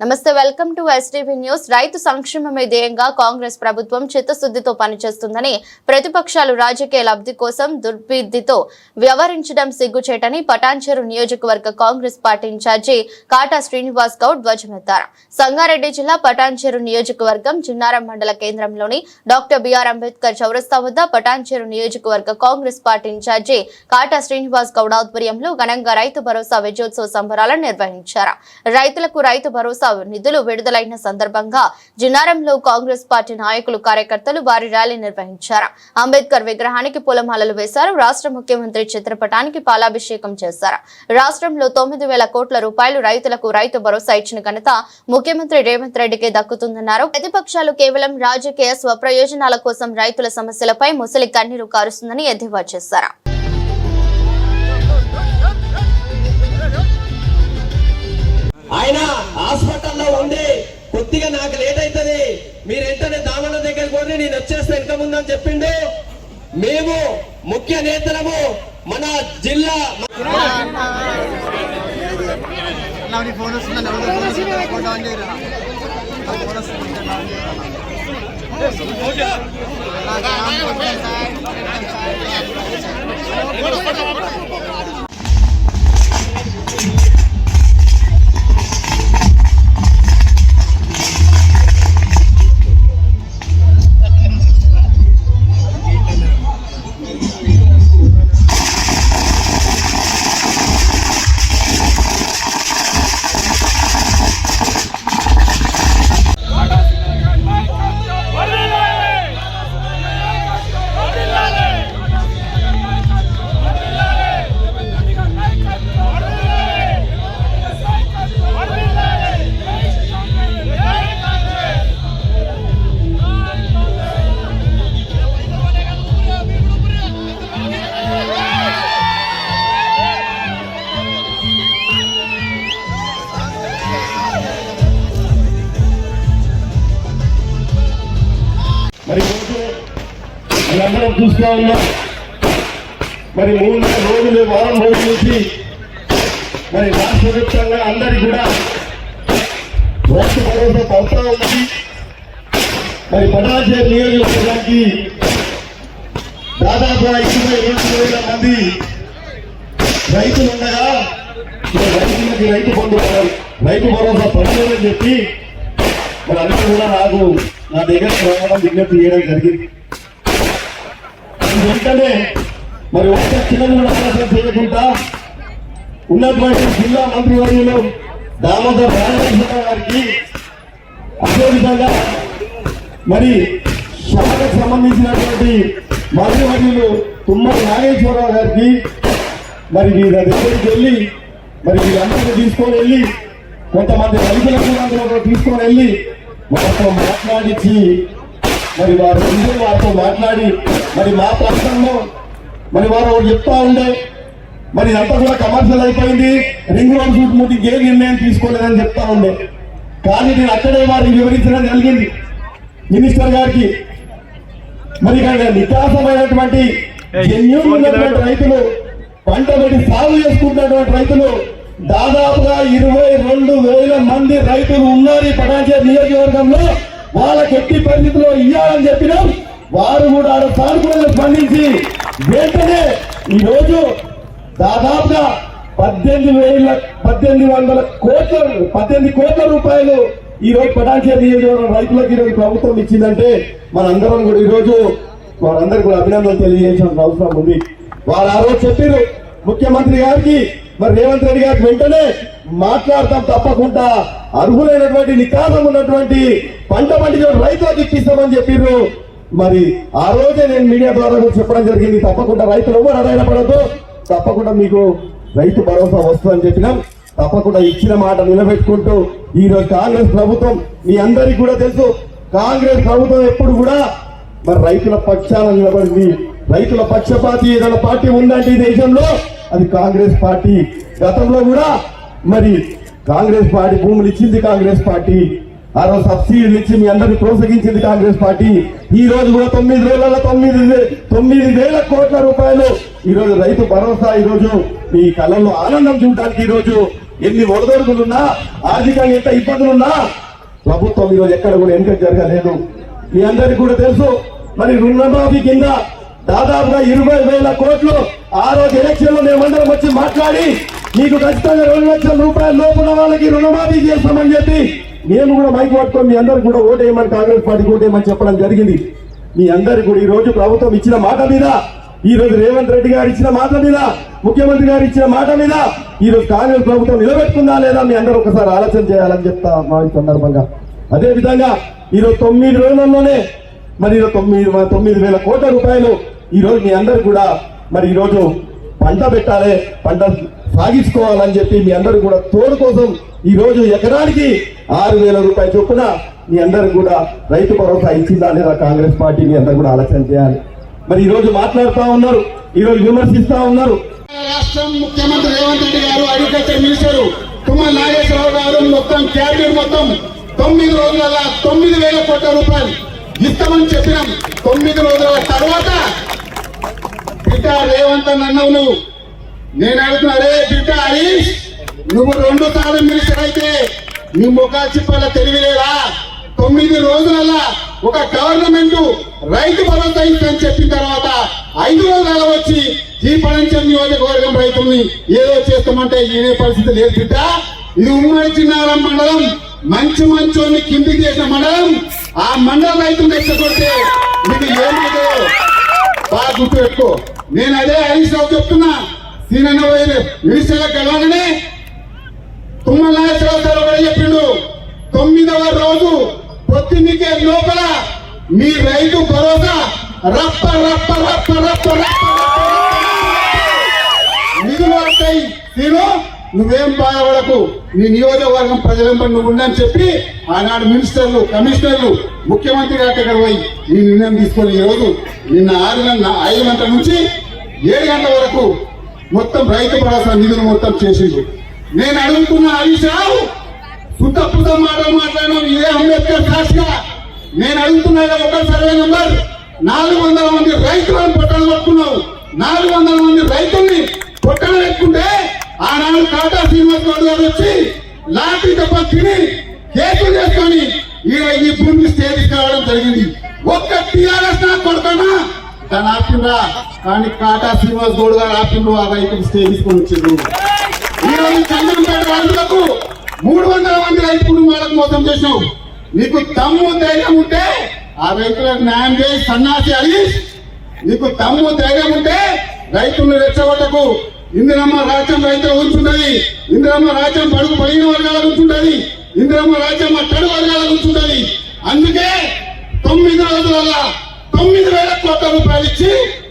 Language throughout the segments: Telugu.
నమస్తే వెల్కమ్ టు ఎస్టీవీ న్యూస్ రైతు సంక్షేమమే ధ్యేయంగా కాంగ్రెస్ ప్రభుత్వం చిత్తశుద్ధితో పనిచేస్తుందని ప్రతిపక్షాలు రాజకీయ లబ్ధి కోసం దుర్బుద్ధితో వ్యవహరించడం సిగ్గుచేటని పటాన్చెరు నియోజకవర్గ కాంగ్రెస్ పార్టీ ఇన్ఛార్జి కాటా శ్రీనివాస్ గౌడ్ ధ్వజమెత్తారు. సంగారెడ్డి జిల్లా పటాన్చెరు నియోజకవర్గం చిన్నారం మండల కేంద్రంలోని డాక్టర్ బిఆర్ అంబేద్కర్ చౌరస్తా వద్ద పటాన్చెరు నియోజకవర్గ Congress party in-charge Kata Srinivas Goud ఆధ్వర్యంలో ఘనంగా రైతు భరోసా విజయోత్సవ సంబరాలను నిర్వహించారు. రైతులకు రైతు భరోసా నిధులు విడుదలైన సందర్భంగా జిన్నారంలో కాంగ్రెస్ పార్టీ నాయకులు కార్యకర్తలు వారి ర్యాలీ నిర్వహించారు. అంబేద్కర్ విగ్రహానికి పూలమాలలు వేశారు. రాష్ట్ర ముఖ్యమంత్రి చిత్రపటానికి పాలాభిషేకం చేశారు. రాష్ట్రంలో తొమ్మిది వేల కోట్ల రూపాయలు రైతులకు రైతు భరోసా ఇచ్చిన ఘనత ముఖ్యమంత్రి రేవంత్ రెడ్డికి దక్కుతుందన్నారు. ప్రతిపక్షాలు కేవలం రాజకీయ స్వప్రయోజనాల కోసం రైతుల సమస్యలపై ముసలి కన్నీరు కారుస్తుందని ఎద్దేవా చేశారు. మీరు వెంటనే దామల దగ్గర పోతే నేను వచ్చేస్తే వెనక ముందని చెప్పిండు. మేము ముఖ్య నేతలము మన జిల్లా అన్న ఫోన్ మనందరం చూస్తూ ఉన్నాం మరి మూడు రోజులు వారం రోజుల నుంచి మరి రాష్ట్ర వ్యాప్తంగా అందరికి కూడా రైతు భరోసా పడతా ఉంది. మరి పటాచే నియోజకవర్గానికి దాదాపు ఇరవై రెండు వేల మంది రైతులు ఉండగా రైతులకి రైతు బంధు రైతు భరోసా పడలేదని చెప్పి మరి అందరూ కూడా నాకు నా దగ్గర రావడం విజ్ఞప్తి చేయడం జరిగింది. వెంటనే మరి ఒక్క చిన్న అవకాశం చేయకుండా ఉన్నటువంటి జిల్లా మంత్రివర్యులు దామోదర్ రామకృష్ణ గారికి అదేవిధంగా మరి శాఖకు సంబంధించినటువంటి మంత్రివర్యులు తుమ్మల నాగేశ్వరరావు గారికి మరి వీళ్ళ దగ్గరికి వెళ్ళి మరి వీళ్ళందరినీ తీసుకొని వెళ్ళి కొంతమంది రైతులకు కూడా అందులో తీసుకొని వెళ్ళి వారితో మాట్లాడించి మరి వారు వారితో మాట్లాడి మరి మా ప్రాంతంలో మరి వారు చెప్తా ఉండే మరి ఇదంతా కూడా కమర్షియల్ అయిపోయింది. రింగ్ రోడ్ షూట్ ముట్టి ఏ నిర్ణయం తీసుకోలేదని చెప్తా ఉండే. కానీ నేను అక్కడే వారికి వివరించడం జరిగింది. మినిస్టర్ గారికి. మరి నికాసమైనటువంటి జెన్యూన్ ఉన్నటువంటి రైతులు పంట పెట్టి సాగు చేసుకుంటున్నటువంటి రైతులు దాదాపుగా ఇరవై రెండు వేల మంది రైతులు ఉన్నారు ఈ పటాచే నియోజకవర్గంలో. వాళ్ళకి ఎట్టి పరిస్థితుల్లో ఇయ్యాలని చెప్పినాం. వారు కూడా ఆడ సానుకూలంగా స్పందించి వెంటనే ఈరోజు దాదాపుగా పద్దెనిమిది వేల పద్దెనిమిది వందల కోట్ల పద్దెనిమిది కోట్ల రూపాయలు ఈ రోజు పటాన్చే నియోజకవర్గం రైతులకు ఈరోజు ప్రభుత్వం ఇచ్చిందంటే మనందరం కూడా ఈరోజు రోజు వారందరూ కూడా అభినందనలు తెలియజేసిన అవసరం ఉంది. వారు ఆ రోజు చెప్పారు ముఖ్యమంత్రి గారికి మరి రేవంత్ రెడ్డి గారికి వెంటనే మాట్లాడతాం తప్పకుండా. అర్హులైనటువంటి నికాసం ఉన్నటువంటి పంట పండించిన రైతులకు ఇప్పిస్తామని చెప్పారు మరి ఆ రోజే నేను మీడియా ద్వారా కూడా చెప్పడం జరిగింది. తప్పకుండా రైతులు ఎవరు అడైన పడద్దు. తప్పకుండా మీకు రైతు భరోసా వస్తుందని చెప్పినాం. తప్పకుండా ఇచ్చిన మాట నిలబెట్టుకుంటూ ఈ రోజు కాంగ్రెస్ ప్రభుత్వం మీ అందరికీ కూడా తెలుసు. కాంగ్రెస్ ప్రభుత్వం ఎప్పుడు కూడా మరి రైతుల పక్షాన నిలబడింది. రైతుల పక్షపాతి ఏదైనా పార్టీ ఉందంటే ఈ దేశంలో అది కాంగ్రెస్ పార్టీ. గతంలో కూడా మరి కాంగ్రెస్ పార్టీ భూములు ఇచ్చింది కాంగ్రెస్ పార్టీ. ఆ రోజు సబ్సిడీలు ఇచ్చి మీ అందరినీ ప్రోత్సహించింది కాంగ్రెస్ పార్టీ. ఈ రోజు కూడా తొమ్మిది రోజుల తొమ్మిది తొమ్మిది వేల కోట్ల రూపాయలు. ఈ రోజు రైతు భరోసా ఈ రోజు మీ కళ్ళల్లో ఆనందం చూడటానికి ఈ రోజు ఎన్ని ఒడదొడుకులున్నా ఆర్థికంగా ఎంత ఇబ్బందులున్నా ప్రభుత్వం ఈరోజు ఎక్కడ కూడా ఎంకరేజ్ జరగలేదు. మీ అందరికీ కూడా తెలుసు మరి రుణమాఫీ కింద దాదాపుగా ఇరవై వేల కోట్లు ఆ రోజు ఎలక్షన్లో మేమందరం వచ్చి మాట్లాడి మీకు ఖచ్చితంగా రెండు లక్షల రూపాయల లోపల వాళ్ళకి రుణమాఫీ చేస్తామని చెప్పి నేను కూడా మైక్ పట్టుకొని మీ అందరికి కూడా ఓటేయమని కాంగ్రెస్ పార్టీకి ఓటేయమని చెప్పడం జరిగింది. మీ అందరికి కూడా ఈ రోజు ప్రభుత్వం ఇచ్చిన మాట మీద ఈ రోజు రేవంత్ రెడ్డి గారు ఇచ్చిన మాట మీద ముఖ్యమంత్రి గారు ఇచ్చిన మాట మీద ఈ రోజు కాంగ్రెస్ ప్రభుత్వం నిలబెట్టుకుందా లేదా మీ అందరూ ఒకసారి ఆలోచన చేయాలని చెప్తా మా ఈ సందర్భంగా. అదే విధంగా ఈ రోజు తొమ్మిది రోజుల్లోనే మరి ఈరోజు తొమ్మిది తొమ్మిది వేల కోట్ల రూపాయలు ఈ రోజు మీ అందరు కూడా మరి ఈరోజు పంట పెట్టాలి పంట సాగించుకోవాలని చెప్పి మీ అందరూ కూడా తోడు కోసం ఈ రోజు ఎకరానికి ఆరు వేల రూపాయల చొప్పున మీ అందరు కూడా రైతు భరోసా ఇచ్చిందా లేదా కాంగ్రెస్ పార్టీ మీ అందరు కూడా ఆలోచన చేయాలి. మరి ఈ రోజు ఉన్నారు ఈ రోజు విమర్శిస్తా ఉన్నారు. రాష్ట్రం ముఖ్యమంత్రి రేవంత్ రెడ్డి గారు అగ్రికల్చర్ మినిస్టర్ తుమ్మల నాగేశ్వరరావు గారు మొత్తం క్యాబినెట్ మొత్తం తొమ్మిది రోజుల తొమ్మిది వేల కోట్ల రూపాయలు ఇస్తామని చెప్పినాం. తొమ్మిది రోజుల తర్వాత బిడ్డ రేవంత్ అని అన్నావు నువ్వు? నేను అడుగుతున్నా బిడ్డ హరీష్ నువ్వు రెండు సార్లు మినిస్టర్ అయితే నీ ముఖాలు చెప్పాల తెలివిలేదా? తొమ్మిది రోజులలో ఒక గవర్నమెంట్ రైతు భరోసా ఇస్తుందని చెప్పిన తర్వాత ఐదు రోజుల వచ్చి ఈ పడంచం నియోజకవర్గం రైతుల్ని ఏదో చేస్తామంటే ఈయనే పరిస్థితి లేదు బిడ్డ. ఇది ఉమ్మడి చిన్నారం మండలం మంచి మంచోని కిందికి చేసిన మండలం. ఆ మండల రైతులు తెచ్చకొడితే ఇది ఏమిటో గుర్తు పెట్టుకో. నేను అదే హరీష్ రావు చెప్తున్నా. సీనన్న వైద్య మినిస్టర్లకు కలవగానే తుమ్మల నాగేశ్వరరావు గారు కూడా చెప్పిండు. తొమ్మిదవ రోజు పొద్దున్నికే లోపల మీ రైతు భరోసా. రప్ప రప్ప రప్ప రప్ప రప్ప నిధులు వస్తాయి. నేను నువ్వేం బాధపడకు నీ నియోజకవర్గం ప్రజలందరూ నువ్వు ఉండని చెప్పి ఆనాడు మినిస్టర్లు కమిషనర్లు ముఖ్యమంత్రి గారి దగ్గర పోయి ఈ నిర్ణయం తీసుకొని ఈరోజు రోజు నిన్న ఆరు ఐదు గంటల నుంచి ఏడు గంటల వరకు మొత్తం రైతు భరోసా నిధులు మొత్తం చేసిండు నేను అడుగుతున్న హరీష్ రావు సుత పుత మాటలు మాట్లాడడం ఇదే అంబేద్కర్ సాక్షిగా? నేను అడుగుతున్నా ఒక సర్వే నంబర్. నాలుగు వందల మంది రైతులను పొట్టలు పట్టుకున్నావు. నాలుగు వందల మంది రైతుల్ని పొట్టలు పెట్టుకుంటే ఆనాడు కాటా శ్రీనివాస్ గౌడ్ గారు వచ్చి లాఠీ తప్ప తిని కేసులు చేసుకొని ఈ ఈ భూమికి స్టేజ్ కావడం జరిగింది. ఒక్క టీఆర్ఎస్ నా కొడుతున్నా దాన్ని ఆపిండ్రా. కానీ కాటా శ్రీనివాస్ గౌడ్ గారు ఆపిండ్రు ఆ రైతుకు స్టేజ్ తీసుకొని వచ్చిండ్రు. ఈ రోజు చంద్రంపేట రైతులకు మూడు వందల మంది రైతు కుటుంబాలకు మోసం చేసినావు నీకు తమ్ము ధైర్యం ఉంటే ఆ రైతులకు న్యాయం చేసి సన్నాసి అడిగి నీకు తమ్ము ధైర్యం ఉంటే రైతులను రెచ్చగొట్టకు. ఇందిరమ్మ రాజ్యం రైతుల ఉంచుంటది ఇందిరమ్మ రాజ్యం పడుగు పడిన వర్గాల ఉంచుంటది ఇందిరమ్మ రాజ్యం అట్టడి వర్గాల ఉంచుంటది అందుకే తొమ్మిది రోజుల తొమ్మిది వేల కోట్ల రూపాయలు ఇచ్చి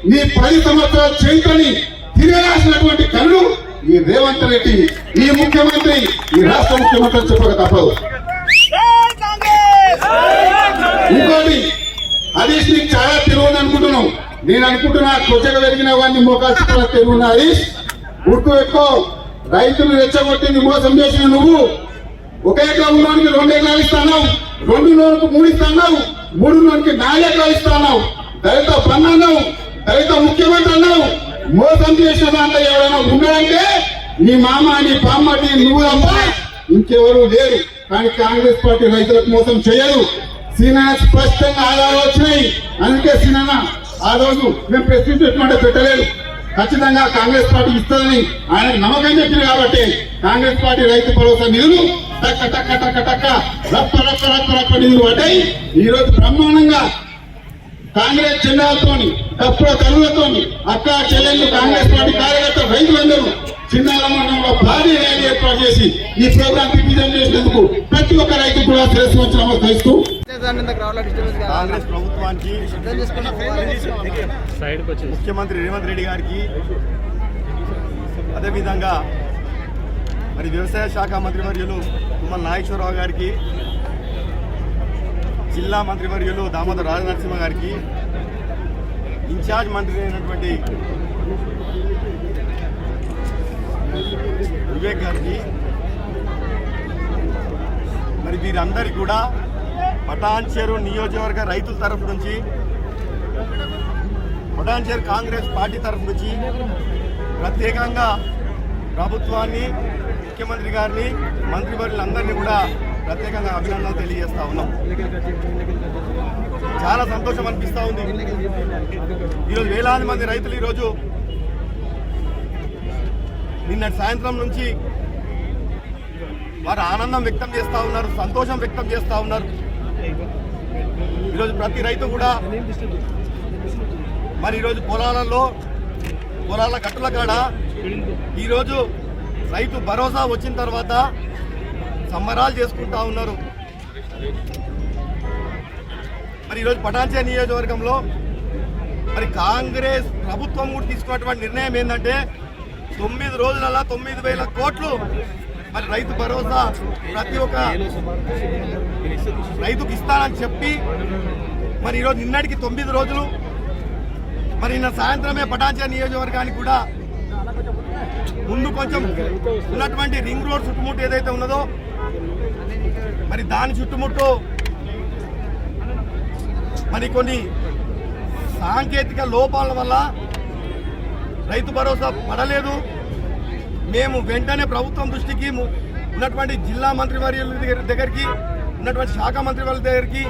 నీ పది సంవత్సరాల చరిత్రని తిరగరాసినటువంటి కన్ను ఈ రేవంత్ రెడ్డి ఈ ముఖ్యమంత్రి ఈ రాష్ట్ర ముఖ్యమంత్రి చెప్పక తప్పదు. ఇంకోటి హరీష్ నీకు చాలా తెలియదు అనుకుంటున్నావు నేను అనుకుంటున్నా కొచ్చగా పెరిగిన వాడిని మోకాల్సి తెలివి హరీష్. గుర్తు పెట్టుకో. రైతులు రెచ్చగొట్టింది మోసం చేసిన నువ్వు ఒక ఎకరా ఉన్నోనికి రెండు ఎకరాలు ఇస్తాను రెండు నోనికి మూడు ఇస్తాను మూడు నోనికి నాలుగు ఎకరాలు ఇస్తాను దళిత పన్నాను దళిత ముఖ్యమంత్రి అన్నావు. మోసం చేసిన దాంట్లో ఎవరైనా ఉన్నాడంటే నీ మామ నీ పామ్మటి నువ్వు తప్ప ఇంకెవరు లేరు. కానీ కాంగ్రెస్ పార్టీ రైతులకు మోసం చేయదు. సీనా స్పష్టంగా ఆధారాలు వచ్చినాయి. అందుకే సీనా ఆ రోజు మేము ప్రశ్నించినట్టు పెట్టలేదు. ఖచ్చితంగా కాంగ్రెస్ పార్టీ ఇస్తుందని ఆయన నమ్మకం చెప్పింది కాబట్టి కాంగ్రెస్ పార్టీ రైతు భరోసా నిధులు టక్క టక్క టక్క టక్క రప్ప రప్ప రప్ప రప్ప నిధులు పడ్డాయి. ఈ రోజు బ్రహ్మాండంగా కాంగ్రెస్ జెండాలతోని తప్పుడు తల్లులతోని అక్క చెల్లెళ్ళు కాంగ్రెస్ పార్టీ కార్యకర్త రైతులందరూ చిన్నాల మండలంలో భారీ ర్యాలీ ఏర్పాటు చేసి ఈ ప్రోగ్రాం దిగ్విజయం చేసినందుకు ప్రతి ఒక్క రైతు కూడా శిరస్సు వచ్చి నమస్కరిస్తూ కాంగ్రెస్ ప్రభుత్వానికి ముఖ్యమంత్రి రేవంత్ రెడ్డి గారికి అదేవిధంగా మరి వ్యవసాయ శాఖ మంత్రి మంత్రివర్యులు తుమ్మల నాగేశ్వరరావు గారికి జిల్లా మంత్రివర్యులు దామోదర్ రాజనరసింహ గారికి ఇన్ఛార్జ్ మంత్రి అయినటువంటి వివేక్ గారికి మరి వీరందరికీ కూడా పటాన్చేరు నియోజకవర్గ రైతుల తరఫు నుంచి పటాన్చేరు కాంగ్రెస్ పార్టీ తరఫు నుంచి ప్రత్యేకంగా ప్రభుత్వాన్ని ముఖ్యమంత్రి గారిని మంత్రివర్యులందరినీ కూడా ప్రత్యేకంగా అభినందనలు తెలియజేస్తా ఉన్నాం. చాలా సంతోషం అనిపిస్తూ ఉంది. ఈరోజు వేలాది మంది రైతులు ఈరోజు నిన్నటి సాయంత్రం నుంచి వారు ఆనందం వ్యక్తం చేస్తూ ఉన్నారు సంతోషం వ్యక్తం చేస్తూ ఉన్నారు. ఈరోజు ప్రతి రైతు కూడా మరి ఈరోజు పొలాలలో పొలాల గట్టుల కాడ ఈరోజు రైతు భరోసా వచ్చిన తర్వాత సంబరాలు చేసుకుంటా ఉన్నారు. మరి ఈరోజు పటాన్చే నియోజకవర్గంలో మరి కాంగ్రెస్ ప్రభుత్వం కూడా తీసుకున్నటువంటి నిర్ణయం ఏంటంటే తొమ్మిది రోజులలో తొమ్మిది వేల కోట్లు మరి రైతు భరోసా ప్రతి ఒక్క రైతుకి ఇస్తానని చెప్పి మరి ఈరోజు నిన్నటికి తొమ్మిది రోజులు మరి నిన్న సాయంత్రమే పటాన్చే నియోజకవర్గానికి కూడా ముందు కొంచెం ఉన్నటువంటి రింగ్ రోడ్ చుట్టుముట్టు ఏదైతే ఉన్నదో మరి దాని చుట్టుముట్టు మరి కొన్ని సాంకేతిక లోపాల వల్ల రైతు భరోసా పడలేదు. మేము వెంటనే ప్రభుత్వం దృష్టికి ఉన్నటువంటి జిల్లా మంత్రివర్యుల దగ్గర దగ్గరికి ఉన్నటువంటి శాఖ మంత్రి మంత్రివర్యుల దగ్గరికి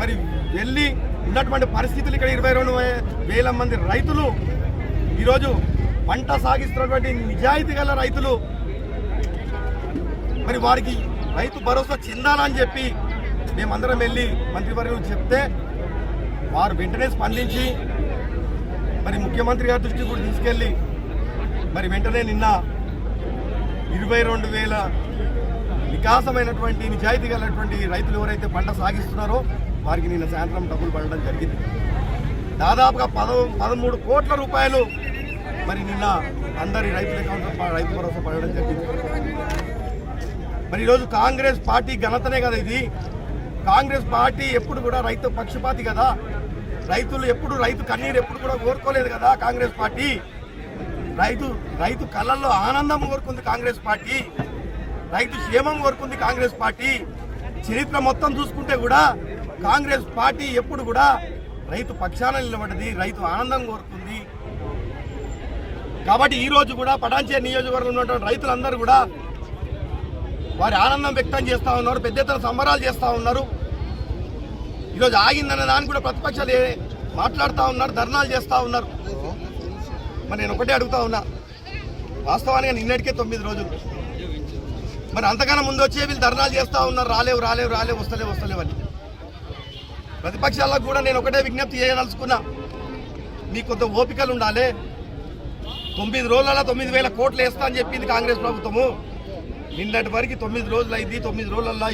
మరి వెళ్ళి ఉన్నటువంటి పరిస్థితులు ఇక్కడ ఇరవై రెండు వేల మంది రైతులు ఈరోజు పంట సాగిస్తున్నటువంటి నిజాయితీ గల రైతులు. మరి వారికి రైతు భరోసా చెందాలని చెప్పి మేమందరం వెళ్ళి మంత్రివర్యులు చెప్తే వారు వెంటనే స్పందించి మరి ముఖ్యమంత్రి గారి దృష్టికి కూడా తీసుకెళ్ళి మరి వెంటనే నిన్న ఇరవై రెండు వేల వికాసమైనటువంటి నిజాయితీ గలటువంటి రైతులు ఎవరైతే పంట సాగిస్తున్నారో వారికి నిన్న సాయంత్రం డబ్బులు పడడం జరిగింది. దాదాపుగా పద పదమూడు కోట్ల రూపాయలు మరి నిన్న అందరి రైతుల రైతు భరోసా పడడం జరిగింది. మరి ఈరోజు కాంగ్రెస్ పార్టీ ఘనతనే కదా ఇది. కాంగ్రెస్ పార్టీ ఎప్పుడు కూడా రైతు పక్షపాతి కదా. రైతులు ఎప్పుడు రైతు కన్నీరు ఎప్పుడు కూడా కోరుకోలేదు కదా కాంగ్రెస్ పార్టీ. రైతు రైతు కళ్ళల్లో ఆనందం కోరుకుంది కాంగ్రెస్ పార్టీ. రైతు క్షేమం కోరుకుంది కాంగ్రెస్ పార్టీ. చరిత్ర మొత్తం చూసుకుంటే కూడా కాంగ్రెస్ పార్టీ ఎప్పుడు కూడా రైతు పక్షాన నిలబడ్డది రైతు ఆనందం కోరుకుంది. కాబట్టి ఈ రోజు కూడా పటాన్చే నియోజకవర్గంలో ఉన్నటువంటి రైతులందరూ కూడా వారి ఆనందం వ్యక్తం చేస్తూ ఉన్నారు పెద్ద ఎత్తున సంబరాలు చేస్తూ ఉన్నారు. ఈరోజు ఆగిందన్న దాన్ని కూడా ప్రతిపక్షాలు మాట్లాడుతూ ఉన్నారు ధర్నాలు చేస్తూ ఉన్నారు. మరి నేను ఒకటే అడుగుతా ఉన్నా వాస్తవానికి నిన్నటికే తొమ్మిది రోజులు. మరి అంతకన్నా ముందు వచ్చే వీళ్ళు ధర్నాలు చేస్తూ ఉన్నారు రాలేవు రాలేవు రాలేవు వస్తలేవు వస్తలేవు అని. ప్రతిపక్షాలకు కూడా నేను ఒకటే విజ్ఞప్తి చేయదలుచుకున్నా మీకు కొంత ఓపికలు ఉండాలి. తొమ్మిది రోజులలో తొమ్మిది వేల కోట్లు వేస్తా అని చెప్పింది కాంగ్రెస్ ప్రభుత్వము. నిన్నటి వరకు తొమ్మిది రోజులు అయింది తొమ్మిది రోజులలో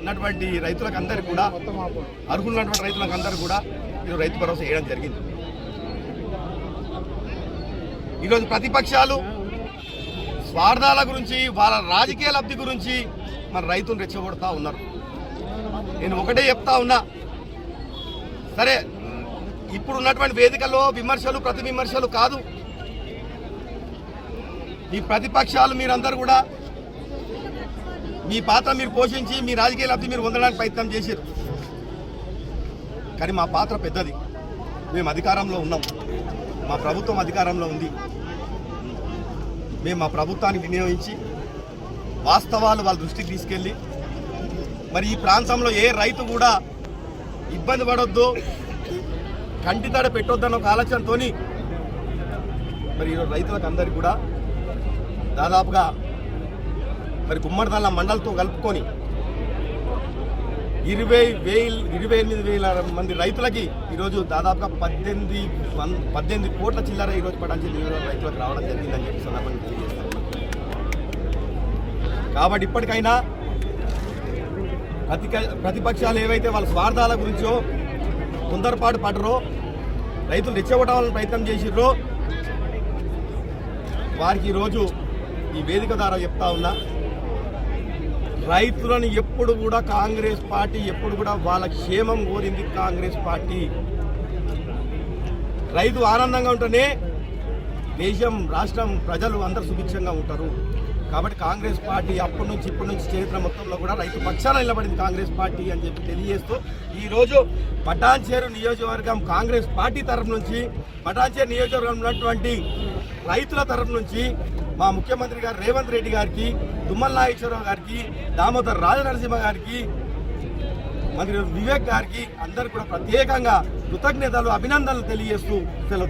ఉన్నటువంటి రైతులకు అందరికి కూడా అర్హులున్నటువంటి రైతులకు అందరికి కూడా ఈరోజు రైతు భరోసా వేయడం జరిగింది. ఈరోజు ప్రతిపక్షాలు స్వార్థాల గురించి వాళ్ళ రాజకీయ లబ్ధి గురించి మన రైతులు రెచ్చగొడతా ఉన్నారు. నేను ఒకటే చెప్తా ఉన్నా. సరే ఇప్పుడు ఉన్నటువంటి వేదికల్లో విమర్శలు ప్రతి విమర్శలు కాదు. ఈ ప్రతిపక్షాలు మీరందరూ కూడా మీ పాత్ర మీరు పోషించి మీ రాజకీయ లబ్ధి మీరు పొందడానికి ప్రయత్నం చేశారు. కానీ మా పాత్ర పెద్దది. మేము అధికారంలో ఉన్నాం. మా ప్రభుత్వం అధికారంలో ఉంది. మేము మా ప్రభుత్వాన్ని వినియోగించి వాస్తవాలు వాళ్ళ దృష్టికి తీసుకెళ్ళి మరి ఈ ప్రాంతంలో ఏ రైతు కూడా ఇబ్బంది పడొద్దు కంటి తడ పెట్టొద్దన్న ఒక ఆలోచనతో మరి ఈరోజు రైతులకు అందరికీ కూడా దాదాపుగా మరి గుమ్మడిదల్ల మండలతో కలుపుకొని ఇరవై వేలు ఇరవై ఎనిమిది వేల మంది రైతులకి ఈరోజు దాదాపుగా పద్దెనిమిది పద్దెనిమిది కోట్ల చిల్లర ఈరోజు పటాన్చి రైతులకు రావడం జరిగిందని చెప్పి సందర్భంగా తెలియజేస్తాను కాబట్టి ఇప్పటికైనా ప్రతి ప్రతిపక్షాలు ఏవైతే వాళ్ళ స్వార్థాల గురించో తొందరపాటు పడరో రైతులు రెచ్చగొట్టాలని ప్రయత్నం చేసిర్రో వారికి ఈరోజు ఈ వేదిక ద్వారా చెప్తా ఉన్నా రైతులను ఎప్పుడు కూడా కాంగ్రెస్ పార్టీ ఎప్పుడు కూడా వాళ్ళ క్షేమం కోరింది కాంగ్రెస్ పార్టీ. రైతు ఆనందంగా ఉంటేనే దేశం రాష్ట్రం ప్రజలు అందరూ సుభిక్షంగా ఉంటారు. కాబట్టి కాంగ్రెస్ పార్టీ అప్పటి నుంచి ఇప్పటి నుంచి చరిత్ర మొత్తంలో కూడా రైతు పక్షాన నిలబడింది కాంగ్రెస్ పార్టీ అని చెప్పి తెలియజేస్తూ ఈరోజు పటాన్చేరు నియోజకవర్గం కాంగ్రెస్ పార్టీ తరఫు నుంచి పటాన్చేరు నియోజకవర్గం ఉన్నటువంటి రైతుల తరఫు నుంచి మా ముఖ్యమంత్రి గారు రేవంత్ రెడ్డి గారికి తుమ్మల నాగేశ్వరరావు గారికి దామోదర్ రాజనరసింహ గారికి మంత్రి వివేక్ గారికి అందరు కూడా ప్రత్యేకంగా కృతజ్ఞతలు అభినందనలు తెలియజేస్తూ సెలవు